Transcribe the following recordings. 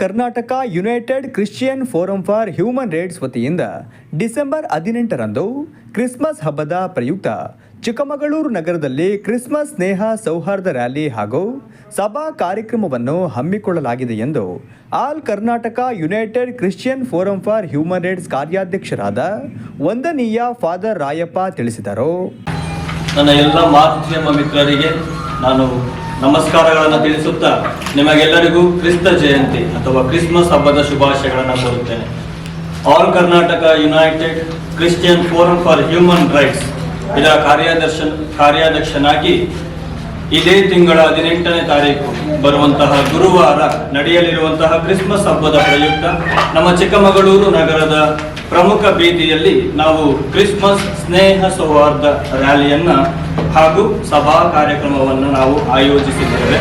Karnataka united Christian forum for human rights ವತಿಯಿಂದ December ಹದಿನೆಂಟರಂದು Christmas ಹಬ್ಬದ ಪ್ರಯುಕ್ತ ಚಿಕ್ಕಮಗಳೂರು ನಗರದಲ್ಲಿ ಕ್ರಿಸ್ಮಸ್ ಸ್ನೇಹ ಸೌಹಾರ್ದ ರ್ಯಾಲಿ ಹಾಗೂ ಸಭಾ ಕಾರ್ಯಕ್ರಮವನ್ನು ಹಮ್ಮಿಕೊಳ್ಳಲಾಗಿದೆ ಎಂದು all Karnataka united Christian forum for human rights ಕಾರ್ಯಾಧ್ಯಕ್ಷರಾದ ವಂದನೀಯ ಫಾದರ್ ರಾಯಪ್ಪ ತಿಳಿಸಿದರು. ನನ್ನ ಎಲ್ಲ ಮಾಧ್ಯಮ ಮಿತ್ರರಿಗೆ ನಾನು ನಮಸ್ಕಾರಗಳನ್ನು ತಿಳಿಸುತ್ತಾ ನಿಮಗೆಲ್ಲರಿಗೂ ಕ್ರಿಸ್ತ ಜಯಂತಿ ಅಥವಾ ಕ್ರಿಸ್ಮಸ್ ಹಬ್ಬದ ಶುಭಾಶಯಗಳನ್ನು ಕೋರುತ್ತೇನೆ. All Karnataka united Christian forum for human rights ಇದರ ಕಾರ್ಯಾಧ್ಯಕ್ಷ ಕಾರ್ಯಾಧ್ಯಕ್ಷನಾಗಿ ಇದೇ ತಿಂಗಳ ಹದಿನೆಂಟನೇ ತಾರೀಕು ಬರುವಂತಹ ಗುರುವಾರ ನಡೆಯಲಿರುವಂತಹ ಕ್ರಿಸ್ಮಸ್ ಹಬ್ಬದ ಪ್ರಯುಕ್ತ ನಮ್ಮ ಚಿಕ್ಕಮಗಳೂರು ನಗರದ ಪ್ರಮುಖ ಬೀದಿಯಲ್ಲಿ ನಾವು ಕ್ರಿಸ್ಮಸ್ ಸ್ನೇಹ ಸೌಹಾರ್ದ ರ್ಯಾಲಿಯನ್ನ ಹಾಗೂ ಸಭಾ ಕಾರ್ಯಕ್ರಮವನ್ನು ನಾವು ಆಯೋಜಿಸಿದ್ದೇವೆ.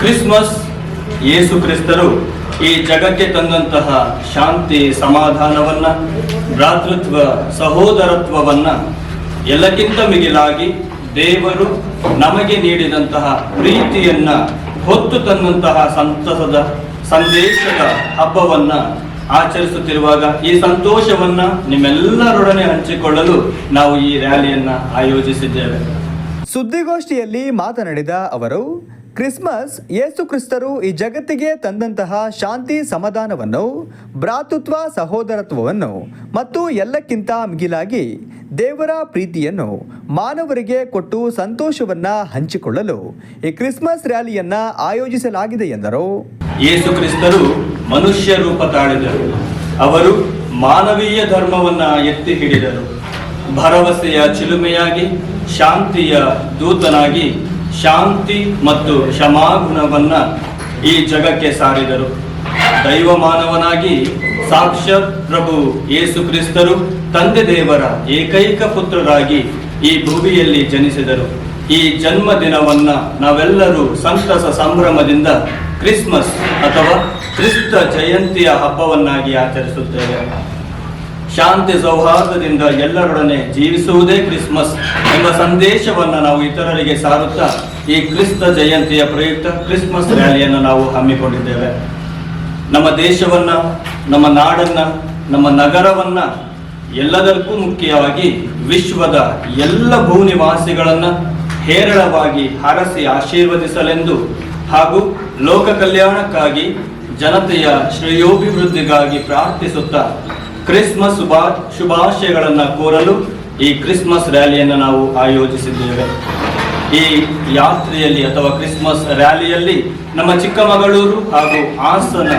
ಕ್ರಿಸ್ಮಸ್ ಯೇಸು ಕ್ರಿಸ್ತರು ಈ ಜಗಕ್ಕೆ ತಂದಂತಹ ಶಾಂತಿ, ಸಮಾಧಾನವನ್ನ, ಭ್ರಾತೃತ್ವ, ಸಹೋದರತ್ವವನ್ನ ಎಲ್ಲಕ್ಕಿಂತ ಮಿಗಿಲಾಗಿ ದೇವರು ನಮಗೆ ನೀಡಿದಂತಹ ಪ್ರೀತಿಯನ್ನ ಹೊತ್ತು ತಂದಂತಹ ಸಂತಸದ ಸಂದೇಶದ ಹಬ್ಬವನ್ನ ಆಚರಿಸುತ್ತಿರುವಾಗ ಈ ಸಂತೋಷವನ್ನ ನಿಮ್ಮೆಲ್ಲರೊಡನೆ ಹಂಚಿಕೊಳ್ಳಲು ನಾವು ಈ ರ್ಯಾಲಿಯನ್ನ ಆಯೋಜಿಸಿದ್ದೇವೆ. ಸುದ್ದಿಗೋಷ್ಠಿಯಲ್ಲಿ ಮಾತನಾಡಿದ ಅವರು ಕ್ರಿಸ್ಮಸ್ ಯೇಸು ಕ್ರಿಸ್ತರು ಈ ಜಗತ್ತಿಗೆ ತಂದಂತಹ ಶಾಂತಿ ಸಮಾಧಾನವನ್ನು, ಭ್ರಾತೃತ್ವ ಸಹೋದರತ್ವವನ್ನು ಮತ್ತು ಎಲ್ಲಕ್ಕಿಂತ ಮಿಗಿಲಾಗಿ ದೇವರ ಪ್ರೀತಿಯನ್ನು ಮಾನವರಿಗೆ ಕೊಟ್ಟು ಸಂತೋಷವನ್ನು ಹಂಚಿಕೊಳ್ಳಲು ಈ ಕ್ರಿಸ್ಮಸ್ ರ್ಯಾಲಿಯನ್ನು ಆಯೋಜಿಸಲಾಗಿದೆ ಎಂದರು. ಯೇಸು ಕ್ರಿಸ್ತರು ಮನುಷ್ಯ ರೂಪ ತಾಳಿದರು. ಅವರು ಮಾನವೀಯ ಧರ್ಮವನ್ನು ಎತ್ತಿ ಹಿಡಿದರು. ಭರವಸೆಯ ಚಿಲುಮೆಯಾಗಿ, ಶಾಂತಿಯ ದೂತನಾಗಿ ಶಾಂತಿ ಮತ್ತು ಕ್ಷಮಾಗುಣವನ್ನ ಈ ಜಗಕ್ಕೆ ಸಾರಿದರು. ದೈವ ಮಾನವನಾಗಿ ಸಾಕ್ಷಾತ್ ಪ್ರಭು ಯೇಸು ಕ್ರಿಸ್ತರು ತಂದೆ ದೇವರ ಏಕೈಕ ಪುತ್ರರಾಗಿ ಈ ಭೂಮಿಯಲ್ಲಿ ಜನಿಸಿದರು. ಈ ಜನ್ಮ ದಿನವನ್ನ ನಾವೆಲ್ಲರೂ ಸಂತಸ ಸಂಭ್ರಮದಿಂದ ಕ್ರಿಸ್ಮಸ್ ಅಥವಾ ಕ್ರಿಸ್ತ ಜಯಂತಿಯ ಹಬ್ಬವನ್ನಾಗಿ ಆಚರಿಸುತ್ತೇವೆ. ಶಾಂತಿ ಸೌಹಾರ್ದದಿಂದ ಎಲ್ಲರೊಡನೆ ಜೀವಿಸುವುದೇ ಕ್ರಿಸ್ಮಸ್ ಎಂಬ ಸಂದೇಶವನ್ನು ನಾವು ಇತರರಿಗೆ ಸಾರುತ್ತಾ ಈ ಕ್ರಿಸ್ತ ಜಯಂತಿಯ ಪ್ರಯುಕ್ತ ಕ್ರಿಸ್ಮಸ್ ರ್ಯಾಲಿಯನ್ನು ನಾವು ಹಮ್ಮಿಕೊಂಡಿದ್ದೇವೆ. ನಮ್ಮ ದೇಶವನ್ನ, ನಮ್ಮ ನಾಡನ್ನ, ನಮ್ಮ ನಗರವನ್ನ ಎಲ್ಲದಕ್ಕೂ ಮುಖ್ಯವಾಗಿ ವಿಶ್ವದ ಎಲ್ಲ ಭೂನಿವಾಸಿಗಳನ್ನ ಹೇರಳವಾಗಿ ಹರಸಿ ಆಶೀರ್ವದಿಸಲೆಂದು ಹಾಗೂ ಲೋಕ ಕಲ್ಯಾಣಕ್ಕಾಗಿ ಜನತೆಯ ಶ್ರೇಯೋಭಿವೃದ್ಧಿಗಾಗಿ ಪ್ರಾರ್ಥಿಸುತ್ತಾ ಕ್ರಿಸ್ಮಸ್ ಶುಭಾ, ಶುಭಾಶಯಗಳನ್ನು ಕೋರಲು ಈ ಕ್ರಿಸ್ಮಸ್ ರ್ಯಾಲಿಯನ್ನು ನಾವು ಆಯೋಜಿಸಿದ್ದೇವೆ. ಈ ಯಾತ್ರೆಯಲ್ಲಿ ಅಥವಾ ಕ್ರಿಸ್ಮಸ್ ರ್ಯಾಲಿಯಲ್ಲಿ ನಮ್ಮ ಚಿಕ್ಕಮಗಳೂರು ಹಾಗೂ ಹಾಸನ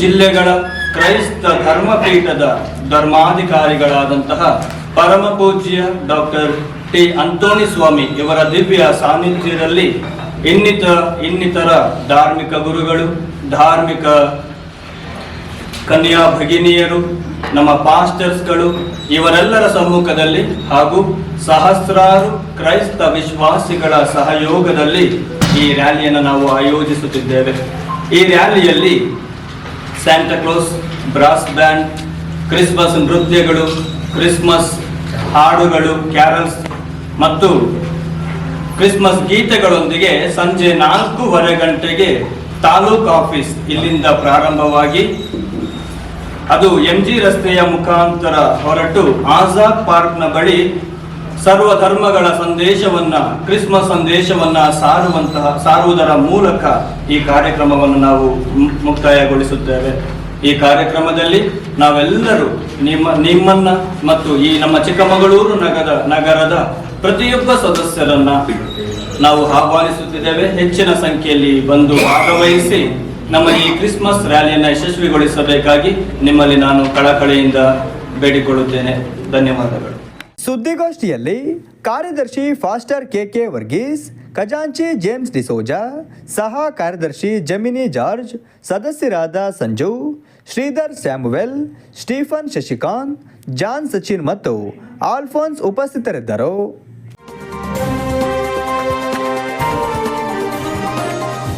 ಜಿಲ್ಲೆಗಳ ಕ್ರೈಸ್ತ ಧರ್ಮಪೀಠದ ಧರ್ಮಾಧಿಕಾರಿಗಳಾದಂತಹ ಪರಮ ಪೂಜ್ಯ ಡಾಕ್ಟರ್ ಟಿ. ಅಂತೋನಿ ಸ್ವಾಮಿ ಇವರ ದಿವ್ಯ ಸಾನ್ನಿಧ್ಯದಲ್ಲಿ ಇನ್ನಿತರ ಇನ್ನಿತರ ಧಾರ್ಮಿಕ ಗುರುಗಳು, ಧಾರ್ಮಿಕ ಕನ್ಯಾ ಭಗಿನಿಯರು, ನಮ್ಮ ಪಾಸ್ಟರ್ಸ್ಗಳು, ಇವರೆಲ್ಲರ ಸಮ್ಮುಖದಲ್ಲಿ ಹಾಗೂ ಸಹಸ್ರಾರು ಕ್ರೈಸ್ತ ವಿಶ್ವಾಸಿಗಳ ಸಹಯೋಗದಲ್ಲಿ ಈ ರ್ಯಾಲಿಯನ್ನು ನಾವು ಆಯೋಜಿಸುತ್ತಿದ್ದೇವೆ. ಈ ರ್ಯಾಲಿಯಲ್ಲಿ Santa Claus brass band Christmas ನೃತ್ಯಗಳು ಕ್ರಿಸ್ಮಸ್ ಹಾಡುಗಳು ಕ್ಯಾರಲ್ಸ್ ಮತ್ತು ಕ್ರಿಸ್ಮಸ್ ಗೀತೆಗಳೊಂದಿಗೆ ಸಂಜೆ ನಾಲ್ಕೂವರೆ ಗಂಟೆಗೆ ತಾಲೂಕ್ ಆಫೀಸ್ ಇಲ್ಲಿಂದ ಪ್ರಾರಂಭವಾಗಿ ಅದು ಎಂ ಜಿ ರಸ್ತೆಯ ಮುಖಾಂತರ ಹೊರಟು ಆಜಾದ್ ಪಾರ್ಕ್ನ ಬಳಿ ಸರ್ವ ಧರ್ಮಗಳ ಸಂದೇಶವನ್ನ, ಕ್ರಿಸ್ಮಸ್ ಸಂದೇಶವನ್ನ ಸಾರುವಂತಹ, ಸಾರುವುದರ ಮೂಲಕ ಈ ಕಾರ್ಯಕ್ರಮವನ್ನು ನಾವು ಮುಕ್ತಾಯಗೊಳಿಸುತ್ತೇವೆ. ಈ ಕಾರ್ಯಕ್ರಮದಲ್ಲಿ ನಾವೆಲ್ಲರೂ ನಿಮ್ಮ, ನಿಮ್ಮನ್ನ ಮತ್ತು ಈ ನಮ್ಮ ಚಿಕ್ಕಮಗಳೂರು ನಗರ ನಗರದ ಪ್ರತಿಯೊಬ್ಬ ಸದಸ್ಯರನ್ನ ನಾವು ಆಹ್ವಾನಿಸುತ್ತಿದ್ದೇವೆ. ಹೆಚ್ಚಿನ ಸಂಖ್ಯೆಯಲ್ಲಿ ಬಂದು ಭಾಗವಹಿಸಿ ನಮ್ಮ ಈ ಕ್ರಿಸ್ಮಸ್ ರ್ಯಾಲಿಯನ್ನು ಯಶಸ್ವಿಗೊಳಿಸಬೇಕಾಗಿ ನಿಮ್ಮಲ್ಲಿ ನಾನು ಕಳಕಳಿಯಿಂದ ಬೇಡಿಕೊಳ್ಳುತ್ತೇನೆ. ಧನ್ಯವಾದಗಳು. ಸುದ್ದಿಗೋಷ್ಠಿಯಲ್ಲಿ ಕಾರ್ಯದರ್ಶಿ ಫಾಸ್ಟರ್ ಕೆಕೆ ವರ್ಗೀಸ್, ಖಜಾಂಚಿ ಜೇಮ್ಸ್ ಡಿಸೋಜಾ, ಸಹ ಕಾರ್ಯದರ್ಶಿ ಜಮಿನಿ ಜಾರ್ಜ್, ಸದಸ್ಯರಾದ Sanju, Sridhar Samuel, Stephen Shashikant, John Sachin ಮತ್ತು ಆಲ್ಫೋನ್ಸ್ ಉಪಸ್ಥಿತರಿದ್ದರು.